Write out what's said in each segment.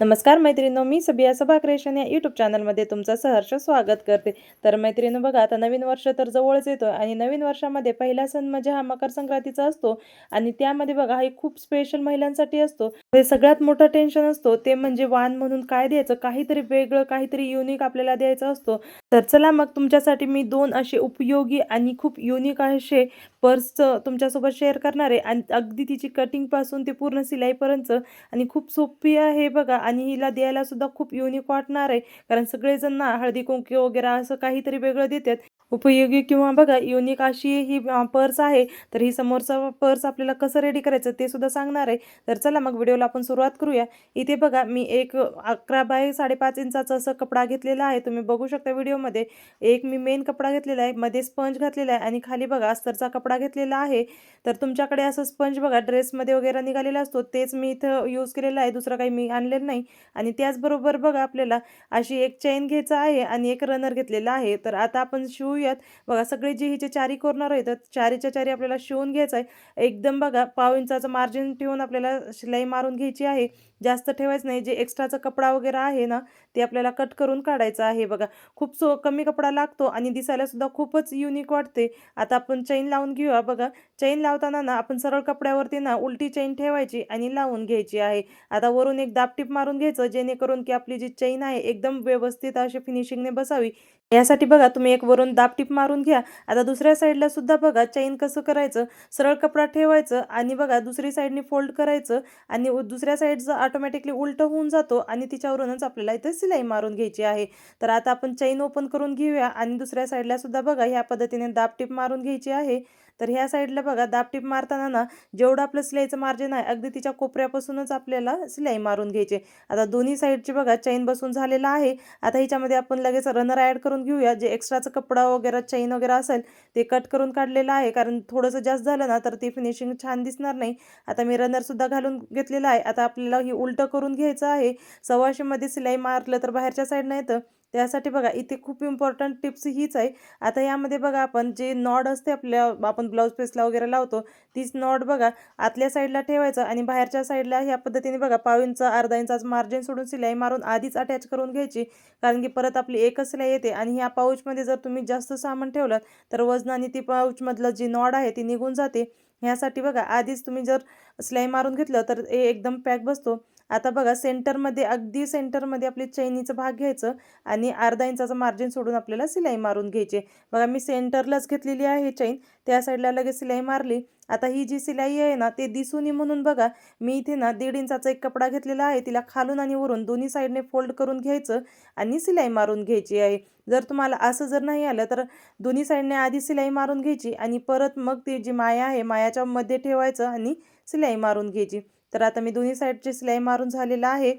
नमस्कार मैत्रिणी मी सबिया सभा क्रिएशन या यूट्यूब चॅनलमध्ये तुमचं सहर्ष स्वागत करते. तर मैत्रिणी बघा आता नवीन वर्ष तर जवळच येतो आणि नवीन वर्षामध्ये पहिला सण म्हणजे हा मकर संक्रांतीचा असतो आणि त्यामध्ये बघा हा खूप स्पेशल महिलांसाठी असतो. ते सगळ्यात मोठं टेन्शन असतो ते म्हणजे वाण म्हणून काय द्यायचं? काहीतरी वेगळं काहीतरी युनिक आपल्याला द्यायचं असतो. तर चला मग तुमच्यासाठी मी दोन असे उपयोगी आणि खूप युनिक असे पर्सचं तुमच्यासोबत शेअर करणार आहे. आणि अगदी तिची कटिंगपासून ते पूर्ण सिलाईपर्यंत आणि खूप सोपी आहे बघा. आणि हिला द्यायलासुद्धा खूप युनिक वाटणार आहे. कारण सगळेजण ना हळदी कुंकू वगैरे असं काहीतरी वेगळं देतात. उपयोगी किंवा बघा युनिक अशी ही पर्स आहे तर ही समोरचा पर्स आपल्याला कसं रेडी करायचं ते सुद्धा सांगणार आहे. तर चला मग व्हिडिओला आपण सुरुवात करूया. इथे बघा मी एक अकरा बाय साडेपाच इंचाचा असं कपडा घेतलेला आहे. तुम्ही बघू शकता व्हिडिओमध्ये एक मी मेन कपडा घेतलेला आहे मध्ये स्पंज घातलेला आहे आणि खाली बघा अस्तरचा कपडा घेतलेला आहे. तर तुमच्याकडे असं स्पंज बघा ड्रेसमध्ये वगैरे निघालेला असतो तेच मी इथं यूज केलेलं आहे दुसरं काही मी आणलेलं नाही. आणि त्याचबरोबर बघा आपल्याला अशी एक चेन घ्यायचं आहे आणि एक रनर घेतलेला आहे. तर आता आपण शिवूयात बघा सगळे जे हिचे चारी कॉर्नर आहेत तर चारीच्या चारी आपल्याला शिवून घ्यायचं आहे. एकदम बघा पाव इंचाचं मार्जिन ठेवून आपल्याला शिलाई मारून घ्यायची आहे. जास्त ठेवायचं नाही. जे एक्स्ट्राचा कपडा वगैरे आहे ना ते आपल्याला कट करून काढायचं आहे बघा. खूप सो कमी कपडा लागतो आणि दिसायला सुद्धा खूपच युनिक वाटते. आता आपण चैन लावून घेऊया बघा. चैन लावताना ना आपण सरळ कपड्यावरती ना उलटी चैन ठेवायची आणि लावून घ्यायची आहे. आता वरून एक दापटीप मारून घ्यायचं जेणेकरून की आपली जी चैन आहे एकदम व्यवस्थित अशी फिनिशिंगने बसावी. यासाठी बघा तुम्ही एक वरून दापटीप मारून घ्या. आता दुसऱ्या साईडला सुद्धा बघा चैन कसं करायचं? सरळ कपडा ठेवायचं आणि बघा दुसरी साईडने फोल्ड करायचं आणि दुसऱ्या साईडचं ऑटोमॅटिकली उलटं होऊन जातो आणि तिच्यावरूनच आपल्याला इथं सिलाई मारून घ्यायची आहे. तर आता आपण चैन ओपन करून घेऊया आणि दुसऱ्या साईडला सुद्धा बघा ह्या पद्धतीने दापटीप मारून घ्यायची आहे. तर ह्या साईडला बघा दापटीप मारताना ना जेवढं आपलं सिलाईचं मार्जिन आहे अगदी तिच्या कोपऱ्यापासूनच आपल्याला सिलाई मारून घ्यायचे. आता दोन्ही साईडची बघा चैन बसून झालेला आहे. आता ह्याच्यामध्ये आपण लगेच रनर ॲड करून घेऊया. जे एक्स्ट्राचं कपडा वगैरे चैन वगैरे असेल ते कट करून काढलेलं आहे. कारण थोडंसं जास्त झालं ना तर ती फिनिशिंग छान दिसणार नाही. आता मी रनरसुद्धा घालून घेतलेलं आहे. आता आपल्याला ही उलटं करून घ्यायचं आहे. सव्वाशेमध्ये सिलाई मारलं तर बाहेरच्या साईडनं येतं त्यासाठी बघा इथे खूप इम्पॉर्टंट टिप्स हीच आहे. आता यामध्ये बघा आपण जे नॉड असते आपल्या आपण ब्लाऊज पेसला वगैरे लावतो तीच नॉड बघा आतल्या साईडला ठेवायचं आणि बाहेरच्या साईडला ह्या पद्धतीने बघा पाव इंच अर्धा इंचाच मार्जिन सोडून सिलाई मारून आधीच अटॅच करून घ्यायची. कारण की परत आपली एकच सिलाई येते आणि ह्या पाऊचमध्ये जर तुम्ही जास्त सामान ठेवलं तर वजनाने ती पाऊचमधलं जी नॉड आहे ती निघून जाते. ह्यासाठी बघा आधीच तुम्ही जर सिलाई मारून घेतलं तर हे एकदम पॅक बसतो. आता बघा सेंटरमध्ये अगदी सेंटरमध्ये आपली चैनीचं भाग घ्यायचं आणि अर्धा इंचाचं मार्जिन सोडून आपल्याला सिलाई मारून घ्यायची. बघा मी सेंटरलाच घेतलेली आहे चैन त्या साईडला लगेच सिलाई मारली. आता ही जी सिलाई आहे ना ते दिसून नये म्हणून बघा मी इथे ना दीड इंचाचा एक कपडा घेतलेला आहे तिला खालून आणि वरून दोन्ही साईडने फोल्ड करून घ्यायचं आणि सिलाई मारून घ्यायची आहे. जर तुम्हाला असं जर नाही आलं तर दोन्ही साईडने आधी सिलाई मारून घ्यायची आणि परत मग ती जी माया आहे मायाच्या मध्ये ठेवायचं आणि सिलाई मारून घ्यायची. तर आता मी दोन्ही साईडची सिलाई मारून झालेलं आहे.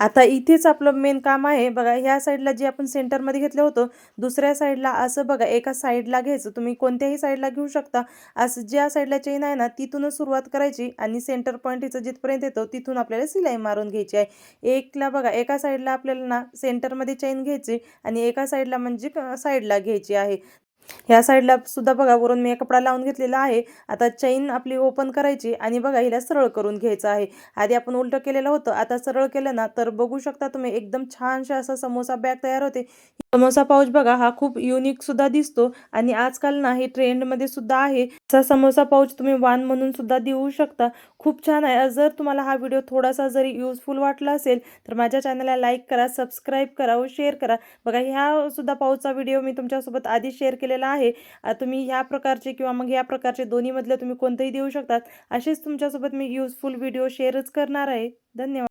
आता इथेच आपलं मेन काम आहे. बघा ह्या साईडला जे आपण सेंटरमध्ये घेतलं होतं दुसऱ्या साईडला असं बघा एका साईडला घ्यायचं. तुम्ही कोणत्याही साईडला घेऊ शकता. असं ज्या साईडला चेन आहे ना तिथूनच सुरुवात करायची आणि सेंटर पॉईंट हिचं जिथपर्यंत येतो तिथून आपल्याला सिलाई मारून घ्यायची आहे. एकला बघा एका साईडला आपल्याला ना सेंटरमध्ये चेन घ्यायची आणि एका साईडला म्हणजे साईडला घ्यायची आहे. ह्या साईडला सुद्धा बघा वरून मी कपडा लावून घेतलेला आहे. आता चैन आपली ओपन करायची आणि बघा हिला सरळ करून घ्यायचं आहे. आधी आपण उलटं केलेलं होतं आता सरळ केलं ना तर बघू शकता तुम्ही एकदम छानशा असा समोसा बॅग तयार होते. समोसा पाऊच बघा हा खूप युनिक सुद्धा दिसतो आणि आजकाल ना हे ट्रेंडमध्ये सुद्धा आहे. असा समोसा पाऊच तुम्ही वान म्हणून सुद्धा देऊ शकता. खूप छान आहे. जर तुम्हाला हा व्हिडिओ थोडासा जरी युजफुल वाटला असेल तर माझ्या चॅनलला लाईक करा सबस्क्राईब करा व शेअर करा. बघा ह्या सुद्धा पाऊचा व्हिडिओ मी तुमच्यासोबत आधी शेअर केलेला आहे. तुम्ही ह्या प्रकारचे किंवा मग ह्या प्रकारचे दोन्हीमधले तुम्ही कोणतेही देऊ शकतात. असेच तुमच्यासोबत मी यूजफुल व्हिडिओ शेअरच करणार आहे. धन्यवाद.